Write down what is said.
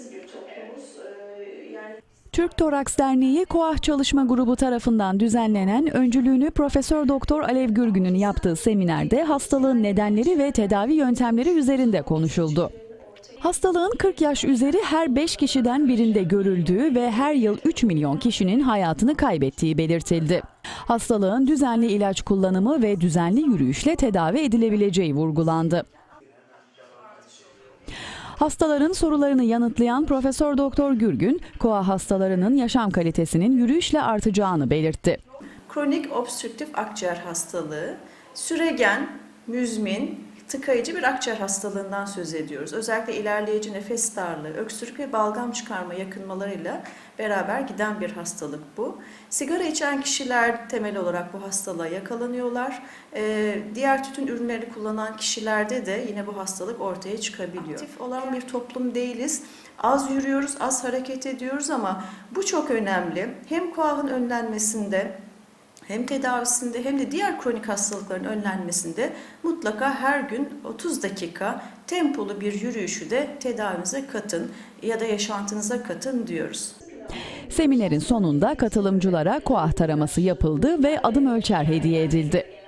sessiz bir toplumuz. Ee, yani Türk Toraks Derneği Koah Çalışma Grubu tarafından düzenlenen öncülüğünü Profesör Doktor Alev Gürgün'ün yaptığı seminerde hastalığın nedenleri ve tedavi yöntemleri üzerinde konuşuldu. Hastalığın 40 yaş üzeri her 5 kişiden birinde görüldüğü ve her yıl 3 milyon kişinin hayatını kaybettiği belirtildi. Hastalığın düzenli ilaç kullanımı ve düzenli yürüyüşle tedavi edilebileceği vurgulandı. Hastaların sorularını yanıtlayan Profesör Doktor Gürgün, koa hastalarının yaşam kalitesinin yürüyüşle artacağını belirtti. kronik obstrüktif akciğer hastalığı, süregen, müzmin, tıkayıcı bir akciğer hastalığından söz ediyoruz. Özellikle ilerleyici nefes darlığı, öksürük ve balgam çıkarma yakınmalarıyla beraber giden bir hastalık bu. Sigara içen kişiler temel olarak bu hastalığa yakalanıyorlar. Ee, diğer tütün ürünleri kullanan kişilerde de yine bu hastalık ortaya çıkabiliyor. Aktif olan bir toplum değiliz. Az yürüyoruz, az hareket ediyoruz ama bu çok önemli. Hem koahın önlenmesinde hem tedavisinde hem de diğer kronik hastalıkların önlenmesinde mutlaka her gün 30 dakika tempolu bir yürüyüşü de tedavinize katın ya da yaşantınıza katın diyoruz. Seminerin sonunda katılımcılara koah taraması yapıldı ve adım ölçer hediye edildi.